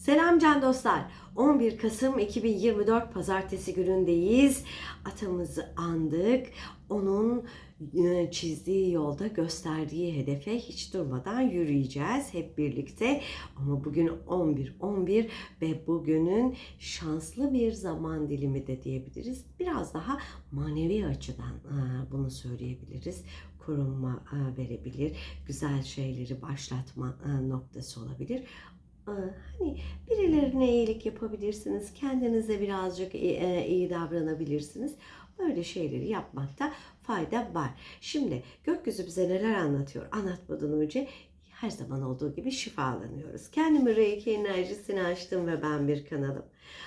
Selam can dostlar. 11 Kasım 2024 Pazartesi günündeyiz. Atamızı andık. Onun e, çizdiği yolda gösterdiği hedefe hiç durmadan yürüyeceğiz hep birlikte. Ama bugün 11-11 ve bugünün şanslı bir zaman dilimi de diyebiliriz. Biraz daha manevi açıdan e, bunu söyleyebiliriz. Korunma e, verebilir, güzel şeyleri başlatma noktası olabilir. E, Hani birilerine iyilik yapabilirsiniz, kendinize birazcık iyi, e, iyi davranabilirsiniz. Böyle şeyleri yapmakta fayda var. Şimdi gökyüzü bize neler anlatıyor? Anlatmadan önce her zaman olduğu gibi şifalanıyoruz. Kendimi Reiki enerjisini açtım ve ben bir kanalım.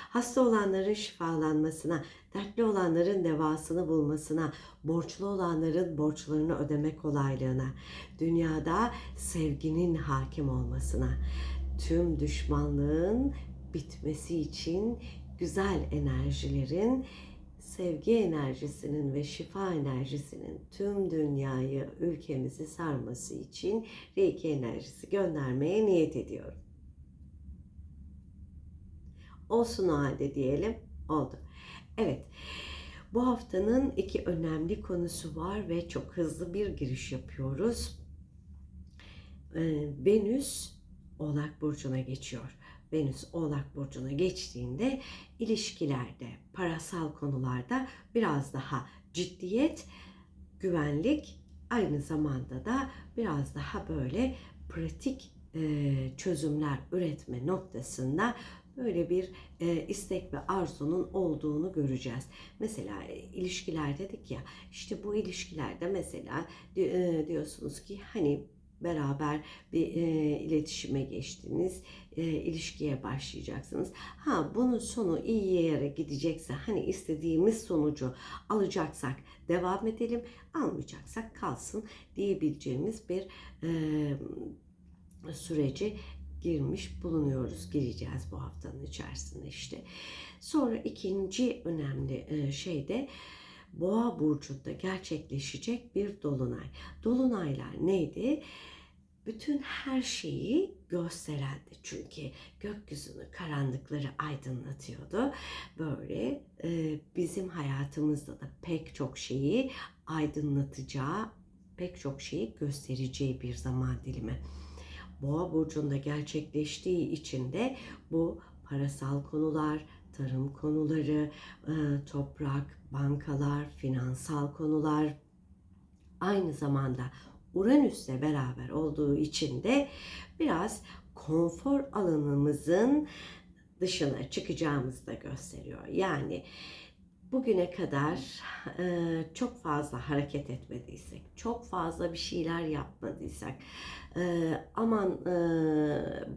Hasta olanların şifalanmasına, dertli olanların devasını bulmasına, borçlu olanların borçlarını ödeme kolaylığına, dünyada sevginin hakim olmasına, tüm düşmanlığın bitmesi için güzel enerjilerin sevgi enerjisinin ve şifa enerjisinin tüm dünyayı, ülkemizi sarması için Reiki enerjisi göndermeye niyet ediyorum. Olsun o halde diyelim. Oldu. Evet. Bu haftanın iki önemli konusu var ve çok hızlı bir giriş yapıyoruz. Ee, Venüs Oğlak Burcu'na geçiyor. Venüs Oğlak Burcu'na geçtiğinde ilişkilerde, parasal konularda biraz daha ciddiyet, güvenlik, aynı zamanda da biraz daha böyle pratik e, çözümler üretme noktasında böyle bir e, istek ve arzunun olduğunu göreceğiz. Mesela e, ilişkiler dedik ya, işte bu ilişkilerde mesela e, diyorsunuz ki hani beraber bir e, iletişime geçtiniz, e, ilişkiye başlayacaksınız. Ha bunun sonu iyi yere gidecekse, hani istediğimiz sonucu alacaksak devam edelim, almayacaksak kalsın diyebileceğimiz bir e, süreci girmiş bulunuyoruz. Gireceğiz bu haftanın içerisinde işte. Sonra ikinci önemli e, şey de Boğa burcunda gerçekleşecek bir dolunay. Dolunaylar neydi? Bütün her şeyi gösterendi çünkü gökyüzünü karanlıkları aydınlatıyordu. Böyle e, bizim hayatımızda da pek çok şeyi aydınlatacağı, pek çok şeyi göstereceği bir zaman dilimi. Boğa burcunda gerçekleştiği için de bu parasal konular, tarım konuları, e, toprak, bankalar, finansal konular aynı zamanda Uranüs'le beraber olduğu için de biraz konfor alanımızın dışına çıkacağımızı da gösteriyor. Yani bugüne kadar e, çok fazla hareket etmediysek, çok fazla bir şeyler yapmadıysak, e, aman e,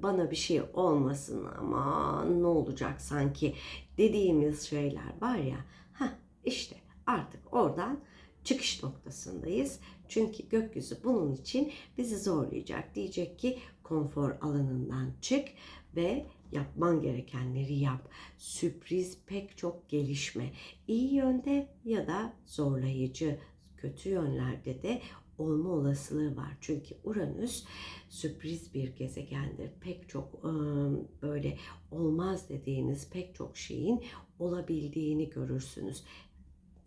bana bir şey olmasın ama ne olacak sanki dediğimiz şeyler var ya, işte artık oradan çıkış noktasındayız. Çünkü gökyüzü bunun için bizi zorlayacak. Diyecek ki konfor alanından çık ve yapman gerekenleri yap. Sürpriz pek çok gelişme. iyi yönde ya da zorlayıcı kötü yönlerde de olma olasılığı var. Çünkü Uranüs sürpriz bir gezegendir. Pek çok ıı, böyle olmaz dediğiniz pek çok şeyin olabildiğini görürsünüz.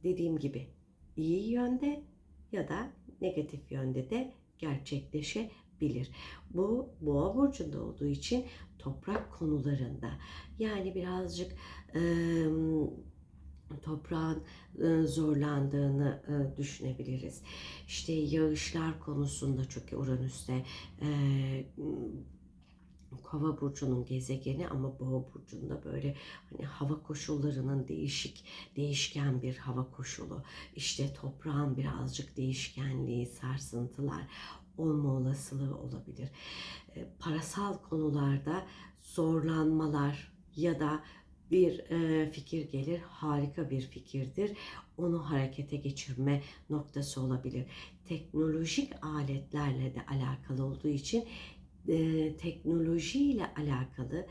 Dediğim gibi iyi yönde ya da negatif yönde de gerçekleşebilir. Bu boğa burcunda olduğu için toprak konularında yani birazcık e, toprağın e, zorlandığını e, düşünebiliriz. İşte yağışlar konusunda çünkü Uranüs'te e, Kova burcunun gezegeni ama Boğa burcunda böyle hani hava koşullarının değişik, değişken bir hava koşulu. İşte toprağın birazcık değişkenliği, sarsıntılar olma olasılığı olabilir. E, parasal konularda zorlanmalar ya da bir e, fikir gelir, harika bir fikirdir. Onu harekete geçirme noktası olabilir. Teknolojik aletlerle de alakalı olduğu için e, teknolojiyle alakalı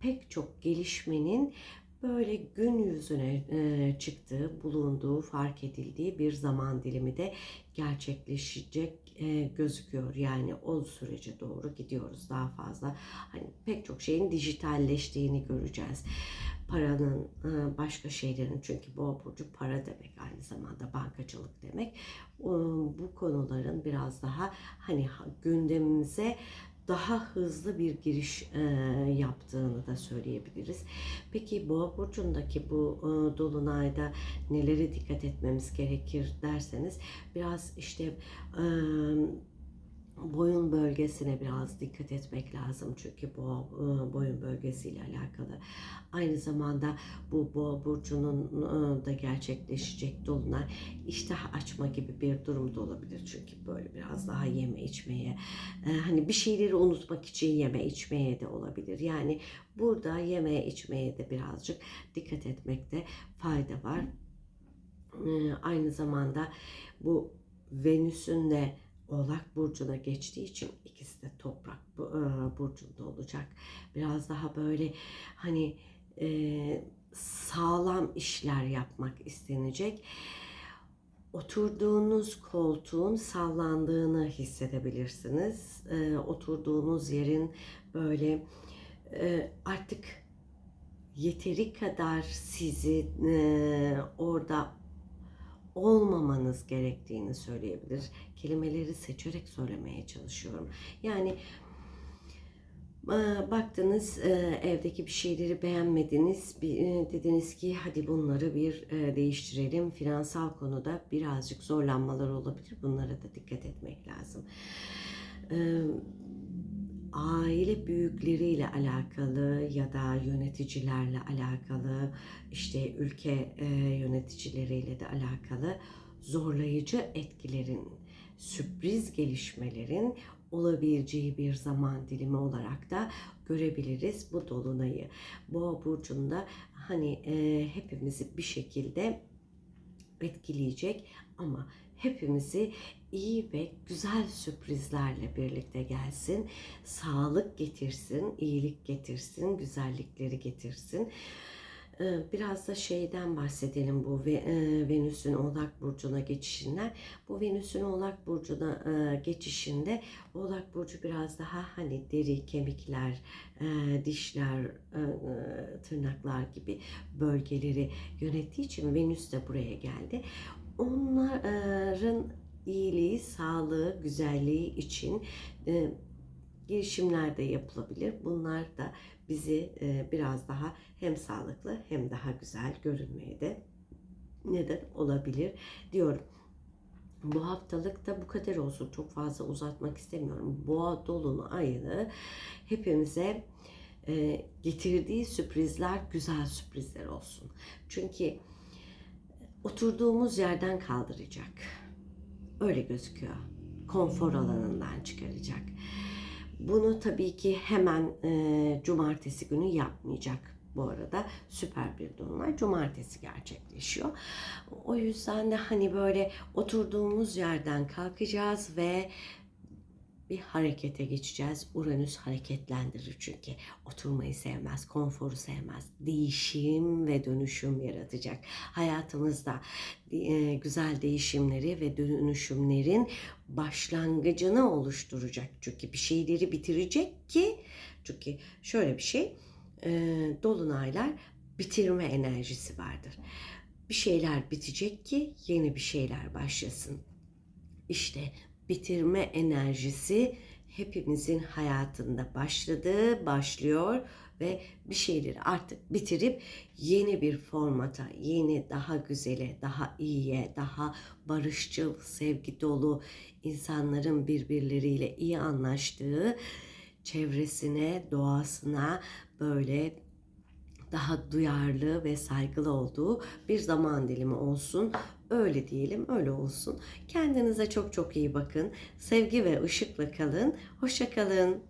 pek çok gelişmenin böyle gün yüzüne e, çıktığı, bulunduğu, fark edildiği bir zaman dilimi de gerçekleşecek e, gözüküyor. Yani o sürece doğru gidiyoruz daha fazla. Hani pek çok şeyin dijitalleştiğini göreceğiz. Paranın, e, başka şeylerin çünkü boğa burcu para demek aynı zamanda bankacılık demek. E, Bu konuların biraz daha hani ha- gündemimize daha hızlı bir giriş e, yaptığını da söyleyebiliriz. Peki Boğa burcundaki bu e, dolunayda nelere dikkat etmemiz gerekir derseniz biraz işte e, boyun bölgesine biraz dikkat etmek lazım çünkü bu e, boyun bölgesiyle alakalı. Aynı zamanda bu boğa burcunun e, da gerçekleşecek dolunay iştah açma gibi bir durum da olabilir. Çünkü böyle biraz daha yeme içmeye e, hani bir şeyleri unutmak için yeme içmeye de olabilir. Yani burada yemeye içmeye de birazcık dikkat etmekte fayda var. Aynı zamanda bu Venüs'ün de Oğlak Burcu'na geçtiği için ikisi de toprak e, burcunda olacak. Biraz daha böyle hani e, sağlam işler yapmak istenecek. Oturduğunuz koltuğun sallandığını hissedebilirsiniz. E, oturduğunuz yerin böyle e, artık yeteri kadar sizi e, orada olmamanız gerektiğini söyleyebilir. Kelimeleri seçerek söylemeye çalışıyorum. Yani baktınız evdeki bir şeyleri beğenmediniz. Dediniz ki hadi bunları bir değiştirelim. Finansal konuda birazcık zorlanmalar olabilir. Bunlara da dikkat etmek lazım. Aile büyükleriyle alakalı ya da yöneticilerle alakalı işte ülke e, yöneticileriyle de alakalı zorlayıcı etkilerin, sürpriz gelişmelerin olabileceği bir zaman dilimi olarak da görebiliriz bu dolunayı. Boğa burcunda hani e, hepimizi bir şekilde etkileyecek ama hepimizi iyi ve güzel sürprizlerle birlikte gelsin. Sağlık getirsin, iyilik getirsin, güzellikleri getirsin. Ee, Biraz da şeyden bahsedelim bu e, Venüs'ün Oğlak Burcu'na geçişinden. Bu Venüs'ün Oğlak Burcu'na e, geçişinde Oğlak Burcu biraz daha hani deri, kemikler, e, dişler, tırnaklar gibi bölgeleri yönettiği için Venüs de buraya geldi. Onların iyiliği, sağlığı, güzelliği için girişimler de yapılabilir. Bunlar da bizi e, biraz daha hem sağlıklı hem daha güzel görünmeye de neden olabilir diyorum. Bu haftalık da bu kadar olsun. Çok fazla uzatmak istemiyorum. Boğa dolunu ayını hepimize e, getirdiği sürprizler güzel sürprizler olsun. Çünkü oturduğumuz yerden kaldıracak. Öyle gözüküyor. Konfor alanından çıkaracak. Bunu tabii ki hemen e, cumartesi günü yapmayacak. Bu arada süper bir dolunay cumartesi gerçekleşiyor. O yüzden de hani böyle oturduğumuz yerden kalkacağız ve bir harekete geçeceğiz. Uranüs hareketlendirir çünkü. Oturmayı sevmez, konforu sevmez. Değişim ve dönüşüm yaratacak. Hayatımızda e, güzel değişimleri ve dönüşümlerin başlangıcını oluşturacak. Çünkü bir şeyleri bitirecek ki çünkü şöyle bir şey e, dolunaylar bitirme enerjisi vardır. Bir şeyler bitecek ki yeni bir şeyler başlasın. İşte bitirme enerjisi hepimizin hayatında başladı, başlıyor ve bir şeyleri artık bitirip yeni bir formata, yeni daha güzele, daha iyiye, daha barışçıl, sevgi dolu insanların birbirleriyle iyi anlaştığı çevresine, doğasına böyle daha duyarlı ve saygılı olduğu bir zaman dilimi olsun. Öyle diyelim, öyle olsun. Kendinize çok çok iyi bakın. Sevgi ve ışıkla kalın. Hoşça kalın.